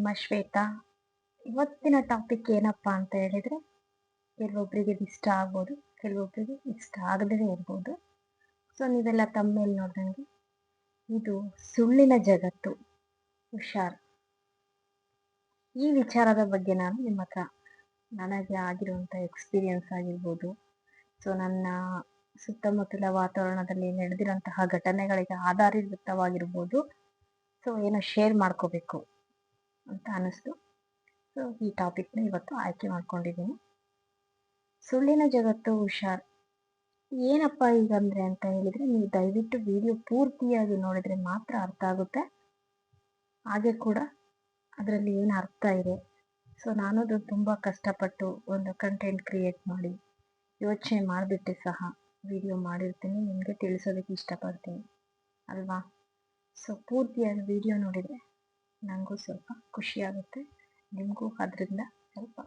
ನಿಮ್ಮ ಶ್ವೇತಾ, ಇವತ್ತಿನ ಟಾಪಿಕ್ ಏನಪ್ಪ ಅಂತ ಹೇಳಿದ್ರೆ ಕೆಲವೊಬ್ಬರಿಗೆ ಇಷ್ಟ ಆಗ್ಬೋದು ಕೆಲವೊಬ್ಬರಿಗೆ ಇಷ್ಟ ಆಗದೇ ಇರ್ಬೋದು. ಸೊ ನೀವೆಲ್ಲ ತಮ್ಮೇಲೆ ನೋಡ್ದಂಗೆ ಇದು ಸುಳ್ಳಿನ ಜಗತ್ತು. ಹುಷಾರ್. ಈ ವಿಚಾರದ ಬಗ್ಗೆ ನಾನು ನಿಮ್ಮ ಹತ್ರ ನನಗೆ ಆಗಿರುವಂಥ ಎಕ್ಸ್ಪೀರಿಯನ್ಸ್ ಆಗಿರ್ಬೋದು. ಸೊ ನನ್ನ ಸುತ್ತಮುತ್ತಲ ವಾತಾವರಣದಲ್ಲಿ ನಡೆದಿರುವಂತಹ ಘಟನೆಗಳಿಗೆ ಆಧಾರಿತವಾಗಿರ್ಬೋದು. ಸೊ ಏನೋ ಶೇರ್ ಮಾಡ್ಕೋಬೇಕು. ಅಂತ ಅನ್ನಿಸ್ತು ಸೊ ಈ ಟಾಪಿಕ್ನ ಇವತ್ತು ಆಯ್ಕೆ ಮಾಡ್ಕೊಂಡಿದ್ದೀನಿ. ಸುಳ್ಳಿನ ಜಗತ್ತು ಹುಷಾರ್. ಏನಪ್ಪ ಅಂದರೆ ಅಂತ ಹೇಳಿದರೆ, ನೀವು ದಯವಿಟ್ಟು ವಿಡಿಯೋ ಪೂರ್ತಿಯಾಗಿ ನೋಡಿದರೆ ಮಾತ್ರ ಅರ್ಥ ಆಗುತ್ತೆ. ಹಾಗೆ ಕೂಡ ಅದರಲ್ಲಿ ಏನು ಅರ್ಥ ಇದೆ? ಸೊ ನಾನು ಅದು ತುಂಬ ಕಷ್ಟಪಟ್ಟು ಒಂದು ಕಂಟೆಂಟ್ ಕ್ರಿಯೇಟ್ ಮಾಡಿ, ಯೋಚನೆ ಮಾಡಿಬಿಟ್ಟು ಸಹ ವಿಡಿಯೋ ಮಾಡಿರ್ತೀನಿ. ನಿಮಗೆ ತಿಳಿಸೋದಕ್ಕೆ ಇಷ್ಟಪಡ್ತೀನಿ. ಅಲ್ವಾ? ಸೊ ಪೂರ್ತಿಯಾಗಿ ವಿಡಿಯೋ ನೋಡಿದರೆ ನನಗೂ ಸ್ವಲ್ಪ ಖುಷಿಯಾಗುತ್ತೆ. ನಿಮಗೂ ಅದರಿಂದ ಸ್ವಲ್ಪ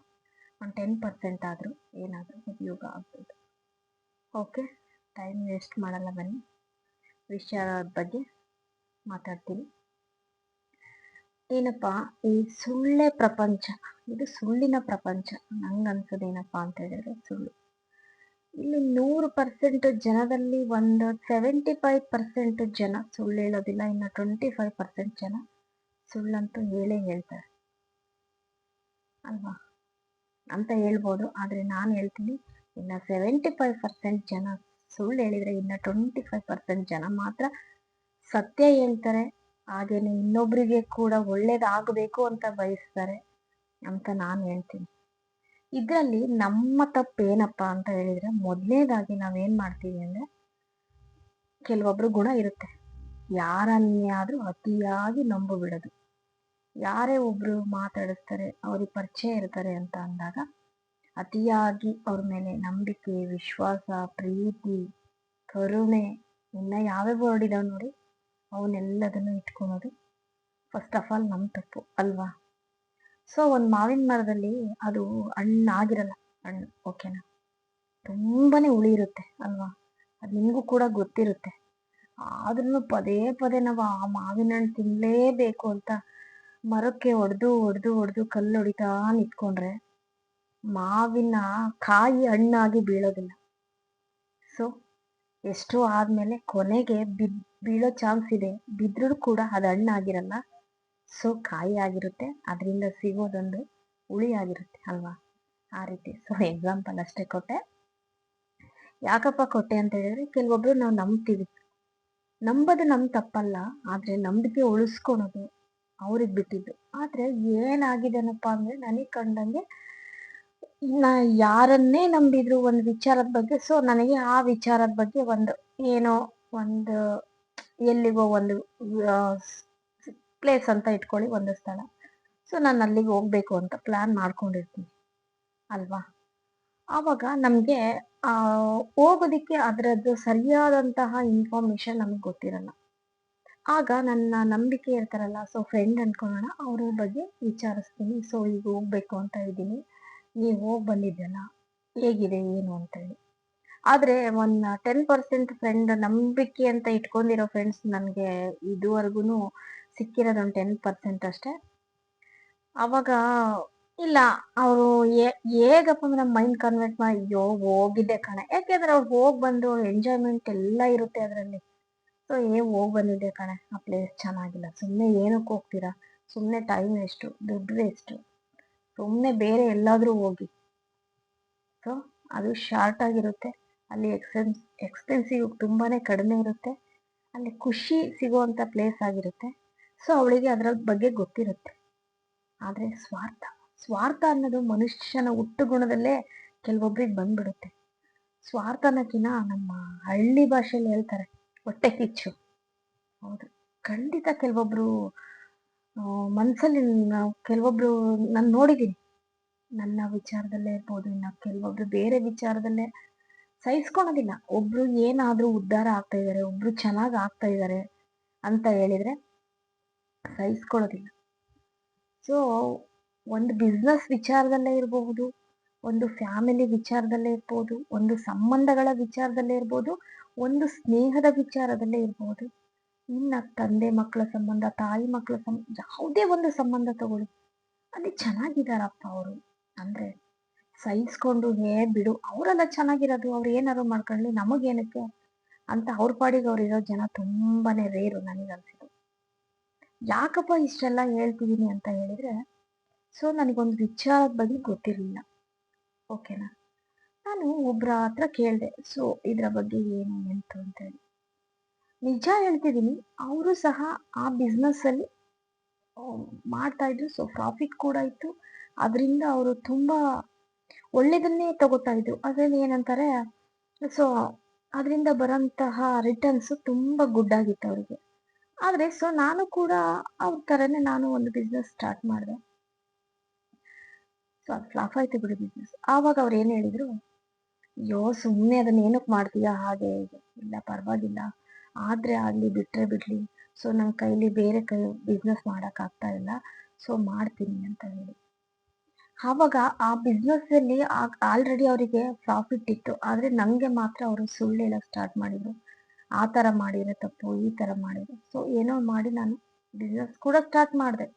ಒಂದು ಟೆನ್ ಪರ್ಸೆಂಟ್ ಆದರೂ ಏನಾದರೂ ಉಪಯೋಗ ಆಗ್ಬೋದು. ಓಕೆ ಟೈಮ್ ವೇಸ್ಟ್ ಮಾಡಲ್ಲ ಬನ್ನಿ. ವಿಷಯದ ಬಗ್ಗೆ ಮಾತಾಡ್ತೀನಿ. ಏನಪ್ಪ, ಈ ಸುಳ್ಳೆ ಪ್ರಪಂಚ, ಇದು ಸುಳ್ಳಿನ ಪ್ರಪಂಚ. ನಂಗೆ ಅನ್ಸೋದೇನಪ್ಪ ಅಂತ ಹೇಳಿದ್ರೆ ಸುಳ್ಳು. ಇಲ್ಲಿ ನೂರು ಪರ್ಸೆಂಟ್ ಜನದಲ್ಲಿ ಒಂದು ಸೆವೆಂಟಿ ಫೈವ್ ಪರ್ಸೆಂಟ್ ಜನ ಸುಳ್ಳು ಹೇಳೋದಿಲ್ಲ, ಇನ್ನು ಟ್ವೆಂಟಿ ಫೈವ್ ಪರ್ಸೆಂಟ್ ಜನ ಸುಳ್ಳಂತೂ ಹೇಳೇ ಹೇಳ್ತಾರೆ. ಅಲ್ವಾ? ಅಂತ ಹೇಳ್ಬೋದು. ಆದರೆ ನಾನು ಹೇಳ್ತೀನಿ, ಇನ್ನು ಸೆವೆಂಟಿ ಫೈವ್ ಪರ್ಸೆಂಟ್ ಜನ ಸುಳ್ಳು ಹೇಳಿದರೆ ಇನ್ನು ಟ್ವೆಂಟಿ ಫೈವ್ ಪರ್ಸೆಂಟ್ ಜನ ಮಾತ್ರ ಸತ್ಯ ಹೇಳ್ತಾರೆ. ಹಾಗೇನೆ ಇನ್ನೊಬ್ಬರಿಗೆ ಕೂಡ ಒಳ್ಳೇದಾಗಬೇಕು ಅಂತ ಬಯಸ್ತಾರೆ ಅಂತ ನಾನು ಹೇಳ್ತೀನಿ. ಇದರಲ್ಲಿ ನಮ್ಮ ತಪ್ಪೇನಪ್ಪ ಅಂತ ಹೇಳಿದರೆ ಮೊದಲನೇದಾಗಿ ನಾವೇನು ಮಾಡ್ತೀವಿ ಅಂದರೆ ಕೆಲವೊಬ್ಬರು ಗುಣ ಇರುತ್ತೆ. ಯಾರನ್ನೇ ಆದರೂ ಅತಿಯಾಗಿ ನಂಬು ಬಿಡೋದು ಯಾರೇ ಒಬ್ರು ಮಾತಾಡಿಸ್ತಾರೆ, ಅವ್ರಿಗೆ ಪರಿಚಯ ಇರ್ತಾರೆ ಅಂತ ಅಂದಾಗ ಅತಿಯಾಗಿ ಅವ್ರ ಮೇಲೆ ನಂಬಿಕೆ, ವಿಶ್ವಾಸ, ಪ್ರೀತಿ, ಕರುಣೆ ಇನ್ನ ಯಾವ್ಯಾವ ವರ್ಡ್ ಇದಾವೆ ನೋಡಿ, ಅವನ್ನೆಲ್ಲದನ್ನು ಇಟ್ಕೊಳೋದು ಫಸ್ಟ್ ಆಫ್ ಆಲ್ ನಮ್ಮ ತಪ್ಪು ಅಲ್ವಾ? ಸೊ ಒಂದು ಮಾವಿನ ಮರದಲ್ಲಿ ಅದು ಹಣ್ಣಾಗಿರಲ್ಲ, ಹಣ್ಣು ಓಕೆನಾ ತುಂಬಾನೇ ಹುಳಿ ಇರುತ್ತೆ ಅಲ್ವಾ? ಅದು ನಿಮಗೂ ಕೂಡ ಗೊತ್ತಿರುತ್ತೆ. ಆದ್ರೂ ಪದೇ ಪದೇ ನಾವು ಆ ಮಾವಿನ ಹಣ್ಣು ತಿನ್ನಲೇಬೇಕು ಅಂತ ಮರಕ್ಕೆ ಹೊಡೆದು ಹೊಡೆದು ಹೊಡೆದು ಕಲ್ಲು ಹೊಡಿತಾ ನಿಂತ್ಕೊಂಡ್ರೆ ಮಾವಿನ ಕಾಯಿ ಹಣ್ಣಾಗಿ ಬೀಳೋದಿಲ್ಲ. ಸೊ ಎಷ್ಟೋ ಆದಮೇಲೆ ಕೊನೆಗೆ ಬಿದ್, ಬೀಳೋ ಚಾನ್ಸ್ ಇದೆ. ಬಿದ್ರೂ ಕೂಡ ಅದು ಹಣ್ಣಾಗಿರಲ್ಲ. ಸೊ ಕಾಯಿ ಆಗಿರುತ್ತೆ. ಅದರಿಂದ ಸಿಗೋದೊಂದು ಹುಳಿ ಆಗಿರುತ್ತೆ ಅಲ್ವಾ? ಆ ರೀತಿ. ಸೊ ಎಕ್ಸಾಂಪಲ್ ಅಷ್ಟೇ ಕೊಟ್ಟೆ. ಯಾಕಪ್ಪ ಕೊಟ್ಟೆ ಅಂತ ಹೇಳಿದ್ರೆ, ಕೆಲವೊಬ್ರು ನಾವು ನಂಬ್ತೀವಿ. ನಂಬೋದು ನಮ್ಮ ತಪ್ಪಲ್ಲ, ಆದ್ರೆ ನಂಬಿಕೆ ಉಳಿಸ್ಕೊಳೋದು ಅವ್ರಿಗೆ ಬಿಟ್ಟಿದ್ದು. ಆದ್ರೆ ಏನಾಗಿದೆನಪ್ಪ ಅಂದ್ರೆ ನನಗೆ ಕಂಡಂಗೆ ನಾ ಯಾರನ್ನೇ ನಂಬಿದ್ರು ಒಂದು ವಿಚಾರದ ಬಗ್ಗೆ ಸೊ ನನಗೆ ಆ ವಿಚಾರದ ಬಗ್ಗೆ ಒಂದು ಏನೋ ಒಂದು ಎಲ್ಲಿಗೋ ಒಂದು ಪ್ಲೇಸ್ ಅಂತ ಇಟ್ಕೊಳ್ಳಿ ಒಂದು ಸ್ಥಳ. ಸೊ ನಾನು ಅಲ್ಲಿಗೆ ಹೋಗ್ಬೇಕು ಅಂತ ಪ್ಲಾನ್ ಮಾಡ್ಕೊಂಡಿರ್ತೀನಿ. ಅಲ್ವಾ? ಆವಾಗ ನಮಗೆ ಹೋಗೋದಕ್ಕೆ ಅದರದ್ದು ಸರಿಯಾದಂತಹ ಇನ್ಫಾರ್ಮೇಶನ್ ನಮಗೆ ಗೊತ್ತಿರಲ್ಲ. ಆಗ ನನ್ನ ನಂಬಿಕೆ ಇರ್ತಾರಲ್ಲ ಸೊ ಫ್ರೆಂಡ್ ಅನ್ಕೊಳ್ಳೋಣ, ಅವ್ರ ಬಗ್ಗೆ ವಿಚಾರಿಸ್ತೀನಿ. ಸೊ ಈಗ ಹೋಗ್ಬೇಕು ಅಂತ ಇದ್ದೀನಿ. ನೀವು ಹೋಗಿ ಬಂದಿದ್ದಲ್ಲ ಹೇಗಿದೆ, ಏನು ಅಂತೇಳಿ ಆದರೆ, ಒಂದು ಟೆನ್ ಪರ್ಸೆಂಟ್ ಫ್ರೆಂಡ್ ನಂಬಿಕೆ ಅಂತ ಇಟ್ಕೊಂಡಿರೋ ಫ್ರೆಂಡ್ಸ್ ನನಗೆ ಇದುವರೆಗೂ ಸಿಕ್ಕಿರೋದು ಒಂದು ಟೆನ್ ಪರ್ಸೆಂಟ್ ಅಷ್ಟೇ. ಆವಾಗ ಇಲ್ಲ, ಅವರು ಹೇಗಪ್ಪ ನಮ್ಮ ಮೈಂಡ್ ಕನ್ವರ್ಟ್ ಮಾಡಿ ಅಯ್ಯೋ, ಹೋಗಿದ್ದೆ ಕಣ. ಯಾಕೆಂದ್ರೆ ಅವ್ರು ಹೋಗಿ ಬಂದು ಎಂಜಾಯ್ಮೆಂಟ್ ಎಲ್ಲ ಇರುತ್ತೆ ಅದರಲ್ಲಿ. ಸೊ ಏ ಹೋಗಿ ಬಂದಿದ್ದೆ ಕಣೆ, ಆ ಪ್ಲೇಸ್ ಚೆನ್ನಾಗಿಲ್ಲ. ಸುಮ್ಮನೆ ಏನಕ್ಕೆ ಹೋಗ್ತೀರಾ? ಸುಮ್ಮನೆ ಟೈಮ್ ವೇಸ್ಟು ದುಡ್ಡು ವೇಸ್ಟು ಸುಮ್ಮನೆ ಬೇರೆ ಎಲ್ಲಾದರೂ ಹೋಗಿ. ಸೊ ಅದು ಶಾರ್ಟ್ ಆಗಿರುತ್ತೆ. ಅಲ್ಲಿ ಎಕ್ಸ್ಪೆನ್ಸ್ ಎಕ್ಸ್ಪೆನ್ಸಿವ್ ತುಂಬಾ ಕಡಿಮೆ ಇರುತ್ತೆ. ಅಲ್ಲಿ ಖುಷಿ ಸಿಗುವಂಥ ಪ್ಲೇಸ್ ಆಗಿರುತ್ತೆ. ಸೊ ಅವಳಿಗೆ ಅದರ ಬಗ್ಗೆ ಗೊತ್ತಿರುತ್ತೆ. ಆದರೆ ಸ್ವಾರ್ಥ ಸ್ವಾರ್ಥ ಅನ್ನೋದು ಮನುಷ್ಯನ ಹುಟ್ಟು ಗುಣದಲ್ಲೇ ಕೆಲವೊಬ್ರಿಗೆ ಬಂದ್ಬಿಡುತ್ತೆ. ಸ್ವಾರ್ಥನಕಿನ ನಮ್ಮ ಹಳ್ಳಿ ಭಾಷೆಯಲ್ಲಿ ಹೇಳ್ತಾರೆ. ಹೊಟ್ಟೆ ಕಿಚ್ಚು. ಹೌದು. ಖಂಡಿತ ಕೆಲವೊಬ್ರು ಮನಸ್ಸಲ್ಲಿ ನಾವು ಕೆಲವೊಬ್ರು ನಾನು ನೋಡಿದ್ದೀನಿ ನನ್ನ ವಿಚಾರದಲ್ಲೇ ಇರ್ಬೋದು, ಇನ್ನು ಕೆಲವೊಬ್ರು ಬೇರೆ ವಿಚಾರದಲ್ಲೇ ಸಹಿಸ್ಕೊಳೋದಿಲ್ಲ. ಒಬ್ರು ಏನಾದರೂ ಉದ್ಧಾರ ಆಗ್ತಾ ಇದ್ದಾರೆ ಒಬ್ರು ಚೆನ್ನಾಗಿ ಆಗ್ತಾ ಇದ್ದಾರೆ ಅಂತ ಹೇಳಿದ್ರೆ ಸಹಿಸ್ಕೊಳ್ಳೋದಿಲ್ಲ ಸೊ ಒಂದು ಬಿಸ್ನೆಸ್ ವಿಚಾರದಲ್ಲೇ ಇರಬಹುದು ಒಂದು ಫ್ಯಾಮಿಲಿ ವಿಚಾರದಲ್ಲೇ ಇರ್ಬೋದು, ಒಂದು ಸಂಬಂಧಗಳ ವಿಚಾರದಲ್ಲೇ ಇರ್ಬೋದು ಒಂದು ಸ್ನೇಹದ ವಿಚಾರದಲ್ಲೇ ಇರ್ಬೋದು. ಇನ್ನ ತಂದೆ ಮಕ್ಕಳ ಸಂಬಂಧ, ತಾಯಿ ಮಕ್ಕಳ ಸಂಬಂಧ ಯಾವುದೇ ಒಂದು ಸಂಬಂಧ ತಗೊಳ್ಳಿ. ಅಲ್ಲಿ ಚೆನ್ನಾಗಿದ್ದಾರಪ್ಪ ಅವರು. ಅಂದ್ರೆ ಸಹಿಸ್ಕೊಂಡು, ಹೇ ಬಿಡು, ಅವರೆಲ್ಲ ಚೆನ್ನಾಗಿರೋದು, ಅವ್ರು ಏನಾದ್ರು ಮಾಡ್ಕೊಳ್ಳಿ, ನಮಗೇನಕ್ಕೆ? ಅಂತ ಅವ್ರ ಪಾಡಿಗೆ ಅವ್ರು ಇರೋ ಜನ ತುಂಬಾನೇ ರೇರು ನನಗನ್ಸಿದ್ದು ಯಾಕಪ್ಪ ಇಷ್ಟೆಲ್ಲ ಹೇಳ್ತಿದ್ದೀನಿ ಅಂತ ಹೇಳಿದ್ರೆ, ಸೊ ನನಗೊಂದು ವಿಚಾರದ ಬಗ್ಗೆ ಗೊತ್ತಿರಲಿಲ್ಲ. ಓಕೆನಾ? ನಾನು ಒಬ್ಬರ ಹತ್ರ ಕೇಳಿದೆ, ಸೊ, ಇದರ ಬಗ್ಗೆ ಏನು ಎಂತು ಅಂತ ಹೇಳಿ ನಿಜ ಹೇಳ್ತಿದ್ದೀನಿ, ಅವರು ಸಹ ಆ ಬಿಸ್ನೆಸ್ಸಲ್ಲಿ ಮಾಡ್ತಾ ಇದ್ರು ಸೊ ಪ್ರಾಫಿಟ್ ಕೂಡ ಇತ್ತು. ಅದರಿಂದ ಅವರು ತುಂಬ ಒಳ್ಳೆಯದನ್ನೇ ತಗೋತಾ ಇದ್ರು. ಅದರಲ್ಲಿ ಏನಂತಾರೆ, ಸೊ, ಅದರಿಂದ ಬರೋಂತಹ ರಿಟರ್ನ್ಸ್ ತುಂಬ ಗುಡ್ ಆಗಿತ್ತು ಅವರಿಗೆ. ಆದ್ರೆ ಸೊ ನಾನು ಕೂಡ ಅವ್ರ ಥರನೇ ನಾನು ಒಂದು ಬಿಸ್ನೆಸ್ ಸ್ಟಾರ್ಟ್ ಮಾಡಿದೆ. ಸೊ ಅದು ಫ್ಲಾಫ್ ಆಯ್ತು ಬಿಡು ಬಿಸ್ನೆಸ್ ಆವಾಗ ಅವ್ರು ಏನು ಹೇಳಿದ್ರು ಅಯ್ಯೋ ಸುಮ್ಮನೆ ಅದನ್ನ ಏನಕ್ಕೆ ಮಾಡ್ತೀಯಾ? ಹಾಗೆ ಇಲ್ಲ, ಪರವಾಗಿಲ್ಲ. ಆದ್ರೆ ಆಗ್ಲಿ ಬಿಟ್ಟರೆ ಬಿಡಲಿ. ಸೊ ನನ್ನ ಕೈಲಿ ಬೇರೆ ಕೈ ಬಿಸ್ನೆಸ್ ಮಾಡೋಕ್ಕಾಗ್ತಾ ಇಲ್ಲ. ಸೊ ಮಾಡ್ತೀನಿ ಅಂತ ಹೇಳಿ. ಆವಾಗ ಆ ಬಿಸ್ನೆಸ್ ಅಲ್ಲಿ ಆಲ್ರೆಡಿ ಅವರಿಗೆ ಪ್ರಾಫಿಟ್ ಇತ್ತು. ಆದ್ರೆ ನಂಗೆ ಮಾತ್ರ ಅವರು ಸುಳ್ಳು ಹೇಳಕ್ ಸ್ಟಾರ್ಟ್ ಮಾಡಿದ್ರು. ಆ ತರ ಮಾಡಿದ್ರೆ ತಪ್ಪು, ಈ ತರ ಮಾಡಿದ್ರು. ಸೊ ಏನೋ ಮಾಡಿ ನಾನು ಬಿಸ್ನೆಸ್ ಕೂಡ ಸ್ಟಾರ್ಟ್ ಮಾಡಿದೆ.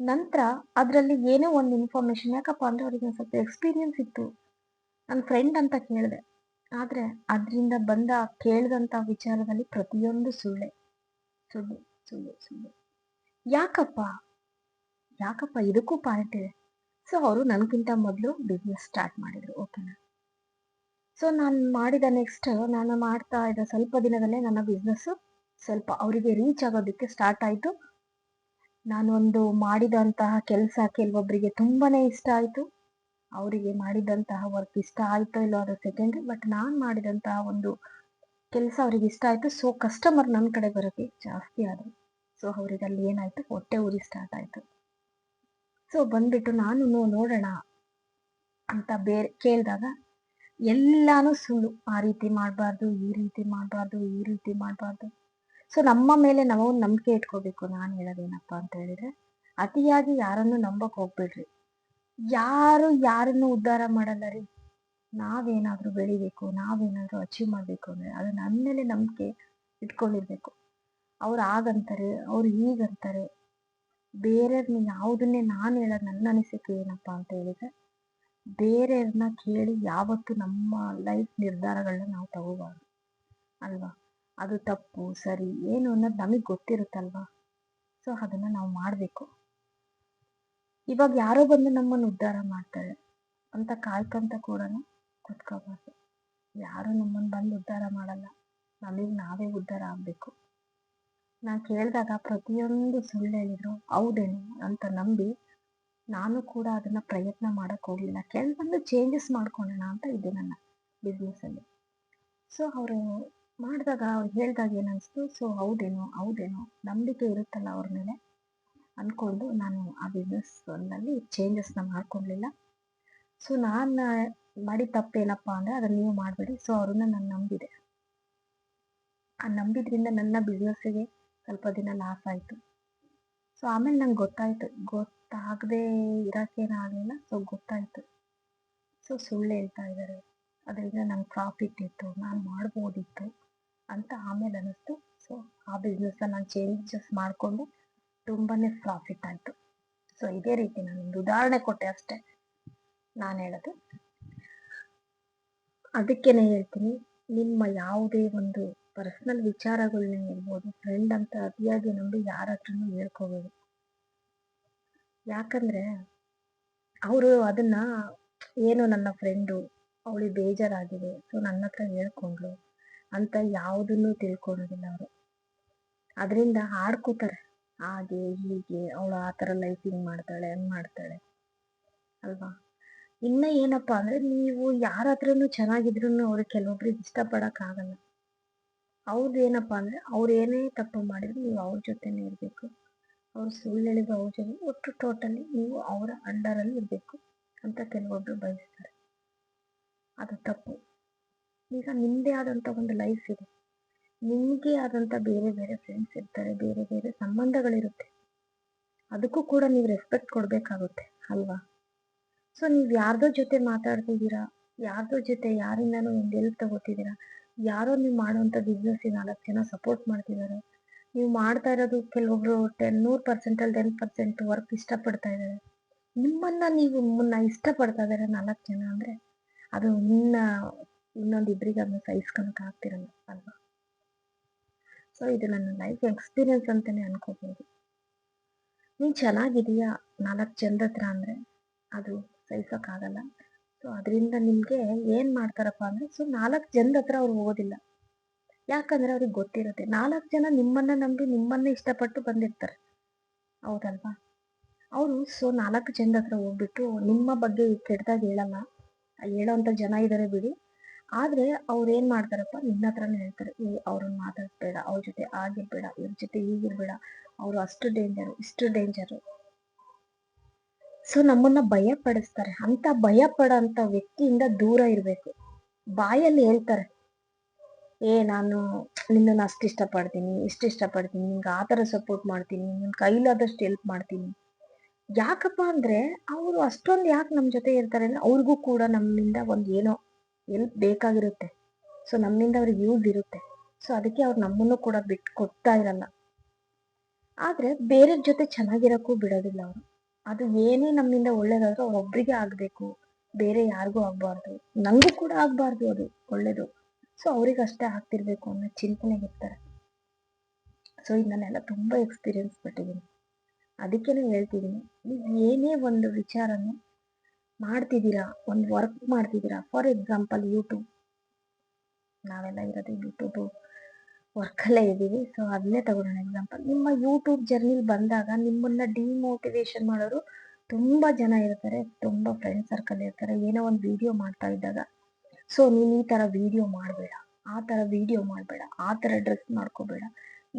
ನಂತರ ಅದರಲ್ಲಿ ಏನೋ ಒಂದು ಇನ್ಫಾರ್ಮೇಶನ್ ಯಾಕಪ್ಪ ಅಂದರೆ ಅವ್ರಿಗೆ ಒಂದು ಸ್ವಲ್ಪ ಎಕ್ಸ್ಪೀರಿಯನ್ಸ್ ಇತ್ತು. ನನ್ನ ಫ್ರೆಂಡ್ ಅಂತ ಕೇಳಿದೆ. ಆದ್ರೆ ಅದರಿಂದ ಬಂದ ಕೇಳಿದಂತ ವಿಚಾರದಲ್ಲಿ ಪ್ರತಿಯೊಂದು ಸುಳ್ಳೆ. ಸುಳ್ಳು ಸುಳ್ಳು ಸುಳ್ಳು. ಯಾಕಪ್ಪ? ಯಾಕಪ್ಪ? ಇದಕ್ಕೂ ಪಾಯಿಂಟ್ ಇದೆ. ಸೊ ಅವರು ನನಗಿಂತ ಮೊದಲು ಬಿಸ್ನೆಸ್ ಸ್ಟಾರ್ಟ್ ಮಾಡಿದ್ರು ಓಕೆನಾ ಸೊ ನಾನು ಮಾಡಿದ ನೆಕ್ಸ್ಟ್ ನಾನು ಮಾಡ್ತಾ ಇದ್ದ ಸ್ವಲ್ಪ ದಿನದಲ್ಲೇ ನನ್ನ ಬಿಸ್ನೆಸ್ ಸ್ವಲ್ಪ ಅವರಿಗೆ ರೀಚ್ ಆಗೋದಕ್ಕೆ ಸ್ಟಾರ್ಟ್ ಆಯಿತು. ನಾನೊಂದು ಮಾಡಿದಂತಹ ಕೆಲಸ ಕೆಲವೊಬ್ಬರಿಗೆ ತುಂಬಾ ಇಷ್ಟ ಆಯಿತು. ಅವರಿಗೆ ಮಾಡಿದಂತಹ ವರ್ಕ್ ಇಷ್ಟ ಆಯ್ತೋ ಇಲ್ಲೋ ಅದು ಸೆಕೆಂಡ್ರಿ ಬಟ್ ನಾನು ಮಾಡಿದಂತಹ ಒಂದು ಕೆಲಸ ಅವ್ರಿಗೆ ಇಷ್ಟ ಆಯ್ತು. ಸೊ ಕಸ್ಟಮರ್ ನನ್ನ ಕಡೆ ಬರೋಕ್ಕೆ ಜಾಸ್ತಿ ಆದರು. ಸೊ ಅವ್ರಿಗೆ ಅಲ್ಲಿ ಏನಾಯಿತು? ಹೊಟ್ಟೆ ಉರಿ ಸ್ಟಾರ್ಟ್ ಆಯಿತು. ಸೊ ಬಂದ್ಬಿಟ್ಟು ನಾನು ನೋಡೋಣ ಅಂತ ಬೇರೆ ಕೇಳಿದಾಗ ಎಲ್ಲಾನು ಸುಳ್ಳು. ಆ ರೀತಿ ಮಾಡಬಾರ್ದು, ಈ ರೀತಿ ಮಾಡಬಾರ್ದು, ಈ ರೀತಿ ಮಾಡಬಾರ್ದು. ಸೊ ನಮ್ಮ ಮೇಲೆ ನಾವು ನಂಬಿಕೆ ಇಟ್ಕೋಬೇಕು. ನಾನು ಹೇಳೋದೇನಪ್ಪ ಅಂತ ಹೇಳಿದ್ರೆ, ಅತಿಯಾಗಿ ಯಾರನ್ನು ನಂಬಕ್ ಹೋಗ್ಬೇಡ್ರಿ. ಯಾರು ಯಾರನ್ನು ಉದ್ಧಾರ ಮಾಡಲ್ಲ ರೀ. ನಾವೇನಾದ್ರೂ ಬೆಳಿಬೇಕು, ನಾವೇನಾದರೂ ಅಚೀವ್ ಮಾಡ್ಬೇಕು ಅಂದ್ರೆ ಅದು ನನ್ನ ಮೇಲೆ ನಂಬಿಕೆ ಇಟ್ಕೊಂಡಿರ್ಬೇಕು. ಅವ್ರು ಹಾಗಂತಾರೆ ಅವ್ರು ಹೀಗಂತಾರೆ ಬೇರೆಯವ್ರನ್ನ ಯಾವುದನ್ನೇ ನಾನು ಹೇಳೋದು ನನ್ನ ಅನಿಸಿಕೆ ಏನಪ್ಪ ಅಂತ ಹೇಳಿದ್ರೆ ಬೇರೆಯವ್ರನ್ನ ಕೇಳಿ ಯಾವತ್ತು ನಮ್ಮ ಲೈಫ್ ನಿರ್ಧಾರಗಳನ್ನ ನಾವು ತಗೋಬಾರ್ದು ಅಲ್ವಾ? ಅದು ತಪ್ಪು, ಸರಿ, ಏನು ಅನ್ನೋದು ನಮಗೆ ಗೊತ್ತಿರುತ್ತಲ್ವಾ? ಸೊ ಅದನ್ನ ನಾವು ಮಾಡಬೇಕು. ಇವಾಗ ಯಾರೋ ಬಂದು ನಮ್ಮನ್ನು ಉದ್ಧಾರ ಮಾಡ್ತಾರೆ ಅಂತ ಕಾಯ್ಕೊಂತ ಕೂಡ ಕುತ್ಕೋಬಾರ್ದು. ಯಾರು ನಮ್ಮನ್ನು ಬಂದು ಉದ್ಧಾರ ಮಾಡಲ್ಲ. ನಮಗೆ ನಾವೇ ಉದ್ಧಾರ ಆಗಬೇಕು. ನಾನು ಕೇಳಿದಾಗ ಪ್ರತಿಯೊಂದು ಸುಳ್ಳು ಹೇಳಿದ್ರು, ಹೌದೇನು? ಅಂತ ನಂಬಿ ನಾನು ಕೂಡ ಅದನ್ನ ಪ್ರಯತ್ನ ಮಾಡಕ್ ಹೋಗ್ಲಿಲ್ಲ. ಕೆಲವೊಂದು ಚೇಂಜಸ್ ಮಾಡ್ಕೊಳ್ಳೋಣ ಅಂತ ಇದೆ ನನ್ನ ಬಿಸ್ನೆಸ್ ಅಲ್ಲಿ. ಸೊ ಅವರು ಮಾಡಿದಾಗ ಅವ್ರು ಹೇಳಿದಾಗ ಏನನ್ಸ್ತು ಸೊ ಹೌದೇನೋ? ಹೌದೇನೋ? ನಂಬಿಕೆ ಇರುತ್ತಲ್ಲ ಅವ್ರ ಮೇಲೆ. ಅನ್ಕೊಂಡು ನಾನು ಆ ಬಿಸ್ನೆಸ್ನಲ್ಲಿ ಚೇಂಜಸ್ನ ಮಾಡ್ಕೊಳ್ಲಿಲ್ಲ ಸೊ ನಾನು ಮಾಡಿ ತಪ್ಪೇನಪ್ಪ ಅಂದರೆ ಅದನ್ನು ನೀವು ಮಾಡಬೇಡಿ. ಸೊ ಅವ್ರನ್ನ ನಾನು ನಂಬಿದೆ. ಆ ನಂಬಿದ್ರಿಂದ ನನ್ನ ಬಿಸ್ನೆಸ್ಸಿಗೆ ಸ್ವಲ್ಪ ದಿನ ಲಾಸ್ ಆಯಿತು. ಸೊ ಆಮೇಲೆ ನಂಗೆ ಗೊತ್ತಾಯಿತು. ಗೊತ್ತಾಗದೆ ಇರೋಕ್ಕೇನಾಗಲಿಲ್ಲ ಸೊ ಗೊತ್ತಾಯಿತು. ಸೊ ಸುಳ್ಳು ಹೇಳ್ತಾ ಇದ್ದಾರೆ ಅದರಿಂದ ನಂಗೆ ಪ್ರಾಫಿಟ್ ಇತ್ತು. ನಾನು ಮಾಡ್ಬೋದಿತ್ತು ಅಂತ ಆಮೇಲೆ ಅನ್ನಿಸ್ತು. ಸೊ ಆ ಬಿಸ್ನೆಸ್ನ ನಾನು ಚೇಂಜಸ್ ಮಾಡಿಕೊಂಡು ತುಂಬಾನೇ ಪ್ರಾಫಿಟ್ ಆಯಿತು. ಸೊ ಇದೇ ರೀತಿ ನಾನು ಒಂದು ಉದಾಹರಣೆ ಕೊಟ್ಟೆ ಅಷ್ಟೇ. ನಾನು ಹೇಳೋದು. ಅದಕ್ಕೇನೆ ಹೇಳ್ತೀನಿ, ನಿಮ್ಮ ಯಾವುದೇ ಒಂದು ಪರ್ಸ್ನಲ್ ವಿಚಾರಗಳನ್ನ ಹೇಳ್ಬೋದು ಫ್ರೆಂಡ್ ಅಂತ ಅತಿಯಾಗಿ ನಂಬಿ ಯಾರ ಹತ್ರನೂ ಹೇಳ್ಕೋಬೇಡಿ ಯಾಕಂದ್ರೆ, ಅವರು ಅದನ್ನ, ಏನು ನನ್ನ ಫ್ರೆಂಡು ಅವಳಿಗೆ ಬೇಜಾರಾಗಿದೆ ಸೊ ನನ್ನ ಹತ್ರ ಹೇಳ್ಕೊಂಡ್ಳು ಅಂತ ಯಾವುದನ್ನು ತಿಳ್ಕೊಳೋದಿಲ್ಲ ಅವರು. ಅದರಿಂದ ಆಡ್ಕೋತಾರೆ ಹಾಗೆ ಹೀಗೆ ಅವಳು ಆ ಥರ ಲೈಫ್ ಹಿಂಗೆ ಮಾಡ್ತಾಳೆ, ಹಂಗೆ ಮಾಡ್ತಾಳೆ. ಅಲ್ವಾ? ಇನ್ನ ಏನಪ್ಪಾ ಅಂದ್ರೆ ನೀವು ಯಾರ ಹತ್ರನು ಚೆನ್ನಾಗಿದ್ರು ಅವ್ರಿಗೆ ಕೆಲವೊಬ್ರಿಗೆ ಇಷ್ಟಪಡೋಕ್ಕಾಗಲ್ಲ. ಅವ್ರದ್ದು ಏನಪ್ಪಾ ಅಂದ್ರೆ ಅವ್ರು ಏನೇ ತಪ್ಪು ಮಾಡಿದ್ರು ನೀವು ಅವ್ರ ಜೊತೆನೇ ಇರಬೇಕು. ಅವ್ರು ಸುಳ್ಳು ಹೇಳಿದ್ರು ಅವ್ರ ಜೊತೆ, ಒಟ್ಟು ಟೋಟಲಿ ನೀವು ಅವರ ಅಂಡರಲ್ಲಿ ಇರಬೇಕು ಅಂತ ಕೆಲವೊಬ್ರು ಬಯಸ್ತಾರೆ. ಅದು ತಪ್ಪು. ಈಗ ನಿಮ್ಮದೇ ಆದಂಥ ಒಂದು ಲೈಫ್ ಇದೆ. ನಿಮಗೆ ಆದಂಥ ಬೇರೆ ಬೇರೆ ಫ್ರೆಂಡ್ಸ್ ಇರ್ತಾರೆ, ಬೇರೆ ಬೇರೆ ಸಂಬಂಧಗಳಿರುತ್ತೆ. ಅದಕ್ಕೂ ಕೂಡ ನೀವು ರೆಸ್ಪೆಕ್ಟ್ ಕೊಡಬೇಕಾಗುತ್ತೆ, ಅಲ್ವಾ? ಸೊ ನೀವು ಯಾರ್ದೋ ಜೊತೆ ಮಾತಾಡ್ತಿದ್ದೀರಾ, ಯಾರ್ದೋ ಜೊತೆ ಯಾರಿಂದನೂ ಒಂದು ಹೆಲ್ಪ್ ತಗೋತಿದ್ದೀರಾ, ಯಾರೋ ನೀವು ಮಾಡುವಂಥ ಬಿಸ್ನೆಸ್ಸಿಗೆ ನಾಲ್ಕು ಜನ ಸಪೋರ್ಟ್ ಮಾಡ್ತಿದ್ದಾರೆ. ನೀವು ಮಾಡ್ತಾ ಇರೋದು ಕೆಲವೊಬ್ರು ಟೆನ್ ನೂರು ಪರ್ಸೆಂಟಲ್ಲಿ ಟೆನ್ ಪರ್ಸೆಂಟ್ ವರ್ಕ್ ಇಷ್ಟಪಡ್ತಾ ಇದ್ದಾರೆ. ನಿಮ್ಮನ್ನು ನೀವು ಮುನ್ನ ಇಷ್ಟಪಡ್ತಾ ಇದ್ದಾರೆ ನಾಲ್ಕು ಜನ ಅಂದರೆ, ಅದು ನಿನ್ನ ಇನ್ನೊಂದು ಇಬ್ಬರಿಗೆ ಅದನ್ನ ಸಹಿಸ್ಕೊಳಕ್ಕೆ ಆಗ್ತಿರಲ್ಲ, ಅಲ್ವಾ? ಸೊ ಇದು ನನ್ನ ಲೈಫ್ ಎಕ್ಸ್ಪೀರಿಯನ್ಸ್ ಅಂತಲೇ ಅನ್ಕೋಬೋದು. ನೀನು ಚೆನ್ನಾಗಿದೆಯಾ ನಾಲ್ಕು ಜನರ ಹತ್ರ ಅಂದರೆ? ಅದು ಸಹಿಸೋಕ್ಕಾಗಲ್ಲ. ಸೊ ಅದರಿಂದ ನಿಮಗೆ ಏನು ಮಾಡ್ತಾರಪ್ಪ ಅಂದರೆ ಸೊ ನಾಲ್ಕು ಜನದ ಹತ್ರ ಅವ್ರು ಹೋಗೋದಿಲ್ಲ ಯಾಕಂದರೆ ಅವ್ರಿಗೆ ಗೊತ್ತಿರುತ್ತೆ. ನಾಲ್ಕು ಜನ ನಿಮ್ಮನ್ನ ನಂಬಿ ನಿಮ್ಮನ್ನೇ ಇಷ್ಟಪಟ್ಟು ಬಂದಿರ್ತಾರೆ. ಹೌದಲ್ವಾ? ಅವರು ಸೊ ನಾಲ್ಕು ಜನದ ಹತ್ರ ಹೋಗ್ಬಿಟ್ಟು ನಿಮ್ಮ ಬಗ್ಗೆ ಕೆಟ್ಟದಾಗ ಹೇಳಲ್ಲ. ಹೇಳೋವಂಥ ಜನ ಇದ್ದಾರೆ ಬಿಡಿ. ಆದ್ರೆ ಅವ್ರು ಏನ್ ಮಾಡ್ತಾರಪ್ಪ? ನಿನ್ನ ಹತ್ರನೇ ಹೇಳ್ತಾರೆ, ಏ, ಅವ್ರನ್ನ ಮಾತಾಡ್ಬೇಡ, ಅವ್ರ ಜೊತೆ ಆಗಿರ್ಬೇಡ, ಇವ್ರ ಜೊತೆ ಈಗಿರ್ಬೇಡ ಅವರು ಅಷ್ಟು ಡೇಂಜರು ಇಷ್ಟು ಡೇಂಜರು ಸೊ ನಮ್ಮನ್ನ ಭಯ ಪಡಿಸ್ತಾರೆ ಅಂತ ಭಯ ಪಡೋಂಥ ವ್ಯಕ್ತಿಯಿಂದ ದೂರ ಇರಬೇಕು. ಬಾಯಲ್ಲಿ ಹೇಳ್ತಾರೆ, ಏ, ನಾನು ನಿನ್ನನ್ನು ಅಷ್ಟು ಇಷ್ಟಪಡ್ತೀನಿ, ಇಷ್ಟು ಇಷ್ಟಪಡ್ತೀನಿ ನಿಂಗೆ ಆ ಥರ ಸಪೋರ್ಟ್ ಮಾಡ್ತೀನಿ ನಿನ್ನ ಕೈಲಾದಷ್ಟು ಹೆಲ್ಪ್ ಮಾಡ್ತೀನಿ. ಯಾಕಪ್ಪ ಅಂದ್ರೆ, ಅವರು ಅಷ್ಟೊಂದು ಯಾಕೆ ನಮ್ಮ ಜೊತೆ ಇರ್ತಾರೆ? ಅಂದರೆ ಅವ್ರಿಗೂ ಕೂಡ ನಮ್ಮಿಂದ ಒಂದು ಏನೋ ಎಲ್ಪ್ ಬೇಕಾಗಿರುತ್ತೆ. ಸೊ ನಮ್ಮಿಂದ ಅವ್ರಿಗೆ ಯೂಸ್ ಇರುತ್ತೆ. ಸೊ ಅದಕ್ಕೆ ಅವ್ರು ನಮ್ಮನ್ನು ಕೂಡ ಬಿಟ್ಟು ಕೊಡ್ತಾ ಇರಲ್ಲ. ಆದ್ರೆ ಬೇರೆ ಜೊತೆ ಚೆನ್ನಾಗಿರಕ್ಕೂ ಬಿಡೋದಿಲ್ಲ ಅವರು. ಅದು ಏನೇ ನಮ್ಮಿಂದ ಒಳ್ಳೇದಾದ್ರೂ ಅವ್ರೊಬ್ರಿಗೆ ಆಗ್ಬೇಕು. ಬೇರೆ ಯಾರಿಗೂ ಆಗ್ಬಾರ್ದು. ನಂಗೂ ಕೂಡ ಆಗ್ಬಾರ್ದು ಅದು, ಒಳ್ಳೇದು. ಸೊ ಅವ್ರಿಗೆ ಅಷ್ಟೇ ಆಗ್ತಿರ್ಬೇಕು ಅನ್ನೋ ಚಿಂತನೆಗೆ ಇರ್ತಾರೆ. ಸೊ ಇದನ್ನೆಲ್ಲ ತುಂಬಾ ಎಕ್ಸ್ಪೀರಿಯನ್ಸ್ ಪಟ್ಟಿದ್ದೀನಿ. ಅದಕ್ಕೇನೆ ಹೇಳ್ತಿದ್ದೀನಿ. ನೀವು ಏನೇ ಒಂದು ವಿಚಾರನ ಮಾಡ್ತಿದ್ದೀರಾ? ಒಂದು ವರ್ಕ್ ಮಾಡ್ತಿದ್ದೀರಾ? ಫಾರ್ ಎಕ್ಸಾಂಪಲ್ ಯೂಟ್ಯೂಬ್ ನಾವೆಲ್ಲ ಇರೋದು ಯೂಟ್ಯೂಬ್ ವರ್ಕಲ್ಲೇ ಇದ್ದೀವಿ. ಸೊ ಅದನ್ನೇ ತಗೊಳ್ಳೋಣ ಎಕ್ಸಾಂಪಲ್ ನಿಮ್ಮ ಯೂಟ್ಯೂಬ್ ಜರ್ನಿಲಿ ಬಂದಾಗ ನಿಮ್ಮನ್ನು ಡಿಮೋಟಿವೇಶನ್ ಮಾಡೋರು ತುಂಬ ಜನ ಇರ್ತಾರೆ, ತುಂಬ ಫ್ರೆಂಡ್ ಸರ್ಕಲ್ ಇರ್ತಾರೆ. ಏನೋ ಒಂದು ವಿಡಿಯೋ ಮಾಡ್ತಾ ಇದ್ದಾಗ. ಸೊ ನೀನು ಈ ಥರ ವಿಡಿಯೋ ಮಾಡಬೇಡ. ಆ ಥರ ವಿಡಿಯೋ ಮಾಡಬೇಡ. ಆ ಥರ ಡ್ರೆಸ್ ಮಾಡ್ಕೋಬೇಡ.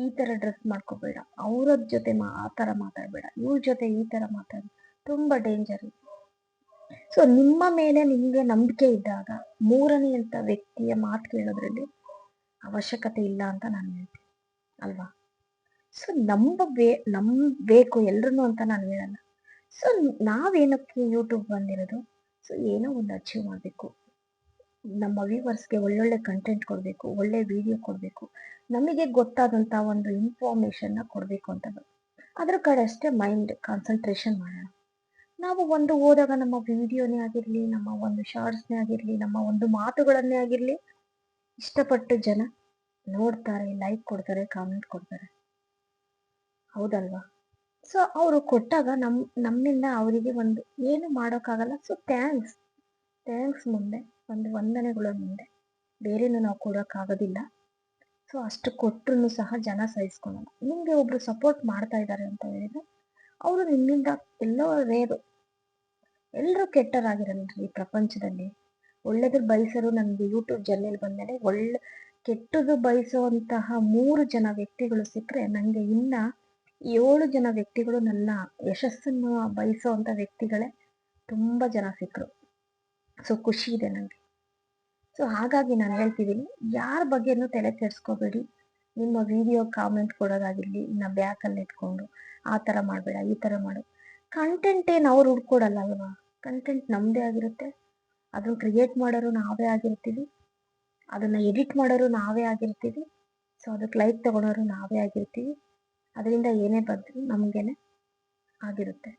ಈ ಥರ ಡ್ರೆಸ್ ಮಾಡ್ಕೋಬೇಡ. ಅವ್ರ ಜೊತೆ ಮಾ ಆ ಥರ ಮಾತಾಡಬೇಡ. ಇವ್ರ ಜೊತೆ ಈ ಥರ ಮಾತಾಡ ತುಂಬ ಡೇಂಜರ್ ಸೊ ನಿಮ್ಮ ಮೇಲೆ ನಿಮಗೆ ನಂಬಿಕೆ ಇದ್ದಾಗ ಮೂರನೇ ಅಂತ ವ್ಯಕ್ತಿಯ ಮಾತು ಕೇಳೋದ್ರಲ್ಲಿ ಅವಶ್ಯಕತೆ ಇಲ್ಲ ಅಂತ ನಾನು ಹೇಳ್ತೀನಿ, ಅಲ್ವಾ? ಸೊ ನಂಬಬೇ ನಂಬಬೇಕು ಎಲ್ರೂ ಅಂತ ನಾನು ಹೇಳಲ್ಲ. ಸೊ ನಾವೇನಕ್ಕೆ ಯೂಟ್ಯೂಬ್ ಬಂದಿರೋದು? ಸೊ ಏನೋ ಒಂದು ಅಚೀವ್ ಮಾಡಬೇಕು. ನಮ್ಮ ವ್ಯೂವರ್ಸ್ಗೆ ಒಳ್ಳೊಳ್ಳೆ ಕಂಟೆಂಟ್ ಕೊಡಬೇಕು, ಒಳ್ಳೆ ವಿಡಿಯೋ ಕೊಡಬೇಕು. ನಮಗೆ ಗೊತ್ತಾದಂಥ ಒಂದು ಇನ್ಫಾರ್ಮೇಷನ್ನ ಕೊಡಬೇಕು ಅಂತ ಅದ್ರ ಕಡೆ ಅಷ್ಟೇ ಮೈಂಡ್ ಕಾನ್ಸಂಟ್ರೇಷನ್ ಮಾಡೋಣ. ನಾವು ಒಂದು ಓದಾಗ ನಮ್ಮ ವಿಡಿಯೋನೇ ಆಗಿರಲಿ, ನಮ್ಮ ಒಂದು ಶಾರ್ಟ್ಸ್ನೇ ಆಗಿರಲಿ, ನಮ್ಮ ಒಂದು ಮಾತುಗಳನ್ನೇ ಆಗಿರಲಿ, ಇಷ್ಟಪಟ್ಟು ಜನ ನೋಡ್ತಾರೆ ಲೈಕ್ ಕೊಡ್ತಾರೆ ಕಾಮೆಂಟ್ ಕೊಡ್ತಾರೆ. ಹೌದಲ್ವಾ? ಸೊ ಅವರು ಕೊಟ್ಟಾಗ ನಮ್ಮ ನಮ್ಮಿಂದ ಅವರಿಗೆ ಒಂದು ಏನು ಮಾಡೋಕ್ಕಾಗಲ್ಲ. ಸೊ ಥ್ಯಾಂಕ್ಸ್ ಥ್ಯಾಂಕ್ಸ್ ಮುಂದೆ, ಒಂದು ವಂದನೆಗಳ ಮುಂದೆ. ಬೇರೇನು ನಾವು ಕೊಡೋಕ್ಕಾಗೋದಿಲ್ಲ. ಸೊ ಅಷ್ಟು ಕೊಟ್ಟರು ಸಹ ಜನ ಸಹಿಸ್ಕೊಳಲ್ಲ ನಿಮಗೆ ಒಬ್ರು ಸಪೋರ್ಟ್ ಮಾಡ್ತಾ ಇದ್ದಾರೆ ಅಂತ ಹೇಳಿದ್ರೆ, ಅವರು ನಿಮ್ಮಿಂದ ಎಲ್ಲೋ ರೇರು ಎಲ್ಲರೂ ಕೆಟ್ಟರಾಗಿರಲ್ಲ ಈ ಪ್ರಪಂಚದಲ್ಲಿ. ಒಳ್ಳೇದ್ರ ಬಯಸರು ನನಗೆ ಯೂಟ್ಯೂಬ್ ಜರ್ನಿಲ್ ಬಂದಮೇಲೆ ಒಳ್ಳೆ ಕೆಟ್ಟದು ಬಯಸುವಂತಹ ಮೂರು ಜನ ವ್ಯಕ್ತಿಗಳು ಸಿಕ್ಕರೆ ನನಗೆ ಇನ್ನ ಏಳು ಜನ ವ್ಯಕ್ತಿಗಳು ನನ್ನ ಯಶಸ್ಸನ್ನು ಬಯಸುವಂತ ವ್ಯಕ್ತಿಗಳೇ ತುಂಬ ಜನ ಸಿಕ್ಕರು. ಸೊ ಖುಷಿ ಇದೆ ನನಗೆ ಸೊ ಹಾಗಾಗಿ ನಾನು ಹೇಳ್ತಿದ್ದೀನಿ ಯಾರ ಬಗ್ಗೆನೂ ತಲೆ ಕೆಡಿಸ್ಕೋಬೇಡಿ. ನಿಮ್ಮ ವಿಡಿಯೋ ಕಾಮೆಂಟ್ ಕೊಡೋದಾಗಿರ್ಲಿ, ಇನ್ನ ಬ್ಯಾಕಲ್ಲಿ ಇಟ್ಕೊಂಡು, ಆ ಥರ ಮಾಡಬೇಡ, ಈ ಥರ ಮಾಡು. ಕಂಟೆಂಟ್ ಏನು ಅವ್ರು ಹುಡ್ಕೊಡಲ್ಲ ಅಲ್ವಾ? ಕಂಟೆಂಟ್ ನಮ್ಮದೇ ಆಗಿರುತ್ತೆ. ಅದನ್ನ ಕ್ರಿಯೇಟ್ ಮಾಡೋರು ನಾವೇ ಆಗಿರ್ತೀವಿ. ಅದನ್ನ ಎಡಿಟ್ ಮಾಡೋರು ನಾವೇ ಆಗಿರ್ತೀವಿ. ಸೊ ಅದಕ್ಕೆ ಲೈಕ್ ತಗೊಳೋರು ನಾವೇ ಆಗಿರ್ತೀವಿ. ಅದರಿಂದ ಏನೇ ಬಂದ್ರು ನಮಗೇನೆ ಆಗಿರುತ್ತೆ.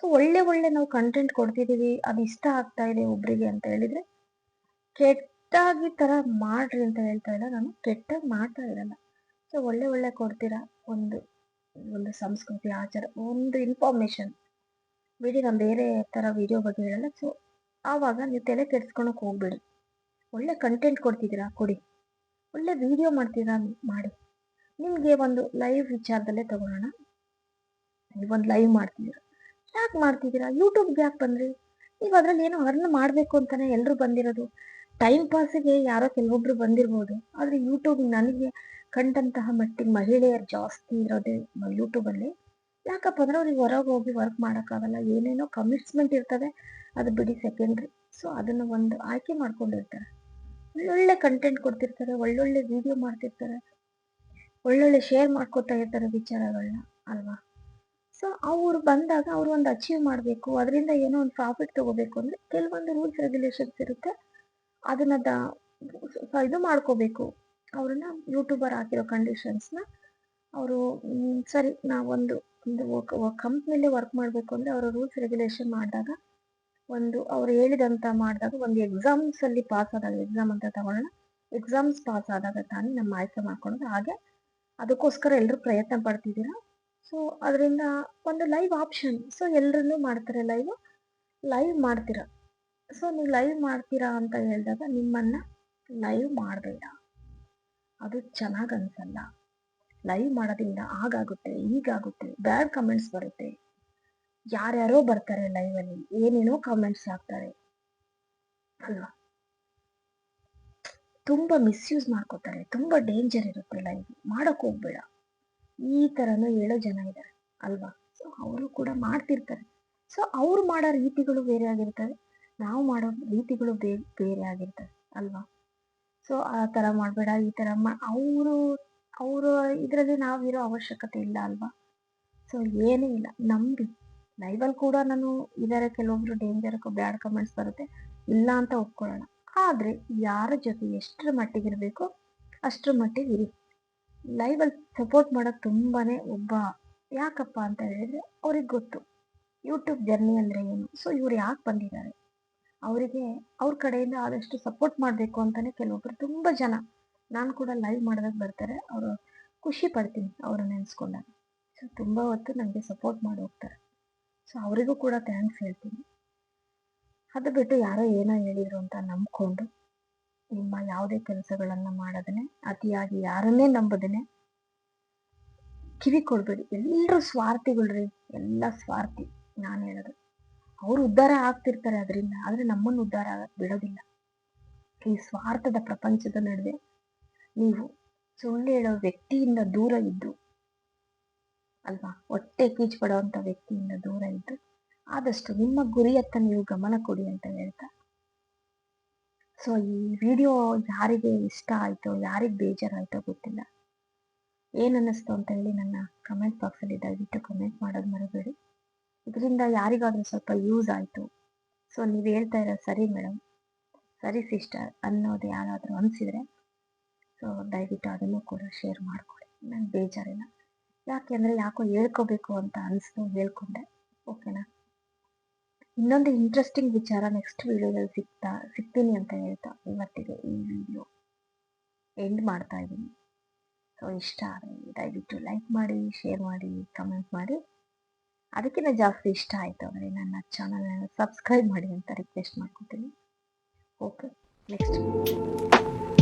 ಸೊ ಒಳ್ಳೆ ಒಳ್ಳೆ ನಾವು ಕಂಟೆಂಟ್ ಕೊಡ್ತಿದ್ದೀವಿ ಅದು ಇಷ್ಟ ಆಗ್ತಾ ಇದೆ ಒಬ್ರಿಗೆ ಅಂತ ಹೇಳಿದ್ರೆ, ಕೆಟ್ಟಾಗಿ ತರ ಮಾಡ್ರಿ ಅಂತ ಹೇಳ್ತಾ ಇಲ್ಲ ನಾನು. ಕೆಟ್ಟಾಗಿ ಮಾಡ್ತಾ ಇರಲ್ಲ. ಸೊ ಒಳ್ಳೆ ಒಳ್ಳೆ ಕೊಡ್ತೀರಾ? ಒಂದು ಒಂದು ಸಂಸ್ಕೃತಿ, ಆಚಾರ, ಒಂದು ಇನ್ಫಾರ್ಮೇಶನ್ ಬಿಡಿ, ನಾನು ಬೇರೆ ಥರ ವಿಡಿಯೋ ಬಗ್ಗೆ ಹೇಳಲ್ಲ. ಸೊ ಆವಾಗ ನೀವು ತಲೆ ಕೆಡ್ಸ್ಕೊಳಕ್ ಹೋಗ್ಬೇಡಿ. ಒಳ್ಳೆ ಕಂಟೆಂಟ್ ಕೊಡ್ತಿದ್ದೀರಾ? ಕೊಡಿ. ಒಳ್ಳೆ ವಿಡಿಯೋ ಮಾಡ್ತೀರಾ? ಮಾಡಿ. ನಿಮಗೆ ಒಂದು ಲೈವ್ ವಿಚಾರದಲ್ಲೇ ತಗೊಳ್ಳೋಣ. ಒಂದು ಲೈವ್ ಮಾಡ್ತಿದ್ದೀರಾ ಯಾಕೆ ಮಾಡ್ತಿದ್ದೀರಾ? ಯೂಟ್ಯೂಬ್ಗೆ ಯಾಕೆ ಬಂದ್ರಿ? ನೀವು ಅದರಲ್ಲಿ ಏನೋ ಅರ್ನ್ ಮಾಡಬೇಕು ಅಂತಾನೆ ಎಲ್ಲರೂ ಬಂದಿರೋದು. ಟೈಮ್ ಪಾಸಿಗೆ ಯಾರೋ ಕೆಲವೊಬ್ರು ಬಂದಿರ್ಬೋದು. ಆದರೆ ಯೂಟ್ಯೂಬ್ ನನಗೆ ಕಂಡಂತಹ ಮಟ್ಟಿಗೆ ಮಹಿಳೆಯರು ಜಾಸ್ತಿ ಇರೋದೇ ಯೂಟ್ಯೂಬಲ್ಲಿ ಯಾಕಪ್ಪ ಅಂದ್ರೆ ಅವ್ರಿಗೆ ಹೊರಗೆ ಹೋಗಿ ವರ್ಕ್ ಮಾಡೋಕ್ಕಾಗಲ್ಲ. ಏನೇನೋ ಕಮಿಟ್ಸ್ಮೆಂಟ್ ಇರ್ತದೆ, ಅದು ಬಿಡಿ ಸೆಕೆಂಡ್ರಿ ಸೊ ಅದನ್ನು ಒಂದು ಆಯ್ಕೆ ಮಾಡ್ಕೊಂಡಿರ್ತಾರೆ. ಒಳ್ಳೊಳ್ಳೆ ಕಂಟೆಂಟ್ ಕೊಡ್ತಿರ್ತಾರೆ, ಒಳ್ಳೊಳ್ಳೆ ವಿಡಿಯೋ ಮಾಡ್ತಿರ್ತಾರೆ, ಒಳ್ಳೊಳ್ಳೆ ಶೇರ್ ಮಾಡ್ಕೊತಾ ಇರ್ತಾರೆ ವಿಚಾರಗಳನ್ನ ಅಲ್ವಾ? ಸೊ ಅವ್ರು ಬಂದಾಗ ಅವ್ರು ಒಂದು ಅಚೀವ್ ಮಾಡಬೇಕು. ಅದರಿಂದ ಏನೋ ಒಂದು ಪ್ರಾಫಿಟ್ ತಗೋಬೇಕು ಅಂದ್ರೆ ಕೆಲವೊಂದು ರೂಲ್ಸ್ ರೆಗ್ಯುಲೇಷನ್ಸ್ ಇರುತ್ತೆ. ಅದನ್ನ ಇದು ಮಾಡ್ಕೋಬೇಕು. ಅವ್ರನ್ನ ಯೂಟ್ಯೂಬರ್ ಹಾಕಿರೋ ಕಂಡೀಷನ್ಸ್ನ ಅವರು ಸರಿ, ನಾವೊಂದು ಒಂದು ಕಂಪ್ನಿಲಿ ವರ್ಕ್ ಮಾಡಬೇಕು ಅಂದರೆ ಅವರ ರೂಲ್ಸ್ ರೆಗ್ಯುಲೇಷನ್ ಮಾಡಿದಾಗ ಒಂದು ಅವ್ರು ಹೇಳಿದಂತ ಮಾಡಿದಾಗ ಒಂದು ಎಕ್ಸಾಮ್ಸಲ್ಲಿ ಪಾಸ್ ಆದಾಗ ಎಕ್ಸಾಮ್ ಅಂತ ತಗೊಳ್ಳೋಣ ಎಕ್ಸಾಮ್ಸ್ ಪಾಸ್ ಆದಾಗ ತಾನೇ ನಮ್ಮ ಆಯ್ಕೆ ಮಾಡ್ಕೊಂಡು ಹಾಗೆ ಅದಕ್ಕೋಸ್ಕರ ಎಲ್ಲರೂ ಪ್ರಯತ್ನ ಪಡ್ತಿದ್ದೀರಾ? ಸೊ ಅದರಿಂದ ಒಂದು ಲೈವ್ ಆಪ್ಷನ್ ಸೊ ಎಲ್ಲರೂ ಮಾಡ್ತಾರೆ ಲೈವ್ ಲೈವ್ ಮಾಡ್ತೀರ? ಸೊ ನೀವು ಲೈವ್ ಮಾಡ್ತೀರಾ ಅಂತ ಹೇಳಿದಾಗ ನಿಮ್ಮನ್ನು ಲೈವ್ ಮಾಡಬೇಡ. ಅದು ಚೆನ್ನಾಗಿ ಅನ್ಸಲ್ಲ. ಲೈವ್ ಮಾಡೋದ್ರಿಂದ ಆಗಾಗುತ್ತೆ ಈಗಾಗುತ್ತೆ ಬ್ಯಾಡ್ ಕಮೆಂಟ್ಸ್ ಬರುತ್ತೆ. ಯಾರ್ಯಾರೋ ಬರ್ತಾರೆ ಲೈವ್ ಅಲ್ಲಿ, ಏನೇನೋ ಕಮೆಂಟ್ಸ್ ಹಾಕ್ತಾರೆ. ಅಲ್ವಾ? ತುಂಬಾ ಮಿಸ್ಯೂಸ್ ಮಾಡ್ಕೋತಾರೆ, ತುಂಬಾ ಡೇಂಜರ್ ಇರುತ್ತೆ ಲೈವ್. ಮಾಡಕ್ ಹೋಗ್ಬೇಡ. ಈ ತರನು ಹೇಳೋ ಜನ ಇದ್ದಾರೆ ಅಲ್ವಾ? ಸೊ ಅವರು ಕೂಡ ಮಾಡ್ತಿರ್ತಾರೆ. ಸೊ ಅವ್ರು ಮಾಡೋ ರೀತಿಗಳು ಬೇರೆ ಆಗಿರ್ತವೆ, ನಾವು ಮಾಡೋ ರೀತಿಗಳು ಬೇ, ಬೇರೆ ಆಗಿರ್ತವೆ, ಅಲ್ವಾ? ಸೊ ಆ ತರ ಮಾಡಬೇಡ, ಈ ತರ ಮಾ, ಅವರು ಅವರು ಇದರಲ್ಲಿ ನಾವಿರೋ ಅವಶ್ಯಕತೆ ಇಲ್ಲ ಅಲ್ವಾ? ಸೊ ಏನೂ ಇಲ್ಲ. ನಂಬಿ. ಲೈವಲ್ಲಿ ಕೂಡ ನಾನು ಇದಾರೆ, ಕೆಲವೊಬ್ರು ಡೇಂಜರ್ ಬ್ಯಾಡ್ ಕಮೆಂಟ್ಸ್ ಬರುತ್ತೆ. ಇಲ್ಲ ಅಂತ ಒಪ್ಕೊಳ್ಳೋಣ. ಆದರೆ ಯಾರ ಜೊತೆ ಎಷ್ಟರ ಮಟ್ಟಿಗೆ ಇರಬೇಕು ಅಷ್ಟರ ಮಟ್ಟಿಗೆ ಇರಿ ಲೈವಲ್ಲಿ ಸಪೋರ್ಟ್ ಮಾಡೋದು ತುಂಬಾ ಒಬ್ಬ ಯಾಕಪ್ಪ ಅಂತ ಹೇಳಿದ್ರೆ ಅವ್ರಿಗೆ ಗೊತ್ತು. ಯೂಟ್ಯೂಬ್ ಜರ್ನಿ ಅಂದರೆ ಏನು? ಸೊ ಇವ್ರು ಯಾಕೆ ಬಂದಿದ್ದಾರೆ? ಅವರಿಗೆ ಅವ್ರ ಕಡೆಯಿಂದ ಆದಷ್ಟು ಸಪೋರ್ಟ್ ಮಾಡಬೇಕು ಅಂತಲೇ ಕೆಲವೊಬ್ರು ತುಂಬ ಜನ ನಾನು ಕೂಡ ಲೈವ್ ಮಾಡಿದಾಗ ಬರ್ತಾರೆ, ಅವರು ಖುಷಿ ಪಡ್ತೀನಿ ಅವರು ನೆನೆಸ್ಕೊಂಡಾಗ. ಸೊ ತುಂಬ ಹೊತ್ತು ನನಗೆ ಸಪೋರ್ಟ್ ಮಾಡಿ ಹೋಗ್ತಾರೆ. ಸೊ ಅವರಿಗೂ ಕೂಡ ಥ್ಯಾಂಕ್ಸ್ ಹೇಳ್ತೀನಿ. ಅದು ಬಿಟ್ಟು ಯಾರೋ ಏನೋ ಹೇಳಿದರು ಅಂತ ನಂಬ್ಕೊಂಡು, ನಿಮ್ಮ ಯಾವುದೇ ಕೆಲಸಗಳನ್ನು ಮಾಡೋದನ್ನೇ, ಅತಿಯಾಗಿ ಯಾರನ್ನೇ ನಂಬದನೆ ಕಿವಿ ಕೊಡ್ಬೇಡಿ ಎಲ್ಲರೂ ಸ್ವಾರ್ಥಿಗಳ್ರಿ ಎಲ್ಲ ಸ್ವಾರ್ಥಿ ನಾನು ಹೇಳೋದು. ಅವರು ಉದ್ಧಾರ ಆಗ್ತಿರ್ತಾರೆ ಅದರಿಂದ, ಆದರೆ ನಮ್ಮನ್ನು ಉದ್ಧಾರ ಬಿಡೋದಿಲ್ಲ. ಈ ಸ್ವಾರ್ಥದ ಪ್ರಪಂಚದ ನಡುವೆ ನೀವು ಸುಳ್ಳು ಹೇಳೋ ವ್ಯಕ್ತಿಯಿಂದ ದೂರ ಇದ್ದು, ಅಲ್ವಾ? ಹೊಟ್ಟೆ ಕೀಚ್ ಪಡೋವಂಥ ವ್ಯಕ್ತಿಯಿಂದ ದೂರ ಇದ್ದು, ಆದಷ್ಟು ನಿಮ್ಮ ಗುರಿಯತ್ತ ನೀವು ಗಮನ ಕೊಡಿ ಅಂತ ಹೇಳ್ತಾ. ಸೊ ಈ ವಿಡಿಯೋ ಯಾರಿಗೆ ಇಷ್ಟ ಆಯಿತೋ, ಯಾರಿಗೆ ಬೇಜಾರಾಯ್ತೋ ಗೊತ್ತಿಲ್ಲ. ಏನನ್ನಿಸ್ತು ಅಂತ ಹೇಳಿ ನನ್ನ ಕಮೆಂಟ್ ಬಾಕ್ಸಲ್ಲಿ ದಯವಿಟ್ಟು ಕಮೆಂಟ್ ಮಾಡೋದು ಮರಿಬೇಡಿ. ಇದರಿಂದ ಯಾರಿಗಾದರೂ ಸ್ವಲ್ಪ ಯೂಸ್ ಆಯಿತು. ಸೊ ನೀವು ಹೇಳ್ತಾ ಇರೋ ಸರಿ ಮೇಡಮ್ ಸರಿ ಸಿಸ್ಟರ್ ಅನ್ನೋದು ಯಾರಾದರೂ ಅನಿಸಿದ್ರೆ ಸೊ ದಯವಿಟ್ಟು ಅದನ್ನು ಕೂಡ ಶೇರ್ ಮಾಡಿಕೊಡಿ. ನಂಗೆ ಬೇಜಾರಿಲ್ಲ. ಯಾಕೆಂದರೆ ಯಾಕೋ ಹೇಳ್ಕೋಬೇಕು ಅಂತ ಅನಿಸ್ತು ಹೇಳ್ಕೊಂಡೆ. ಓಕೆನಾ ಇನ್ನೊಂದು ಇಂಟ್ರೆಸ್ಟಿಂಗ್ ವಿಚಾರ ನೆಕ್ಸ್ಟ್ ವಿಡಿಯೋದಲ್ಲಿ ಸಿಗ್ತಾ, ಸಿಗ್ತೀನಿ ಅಂತ ಹೇಳ್ತಾ ಇವತ್ತಿಗೆ ಈ ವಿಡಿಯೋ ಎಂಡ್ ಮಾಡ್ತಾ ಇದ್ದೀನಿ. ಸೊ ಇಷ್ಟ ಆದರೆ ದಯವಿಟ್ಟು ಲೈಕ್ ಮಾಡಿ ಶೇರ್ ಮಾಡಿ ಕಮೆಂಟ್ ಮಾಡಿ. ಅದಕ್ಕಿಂತ ಜಾಸ್ತಿ ಇಷ್ಟ ಆಯಿತು ಅಂದರೆ ನನ್ನ ಚಾನಲ್ನ ಸಬ್ಸ್ಕ್ರೈಬ್ ಮಾಡಿ ಅಂತ ರಿಕ್ವೆಸ್ಟ್ ಮಾಡ್ಕೊತೀನಿ. Okay next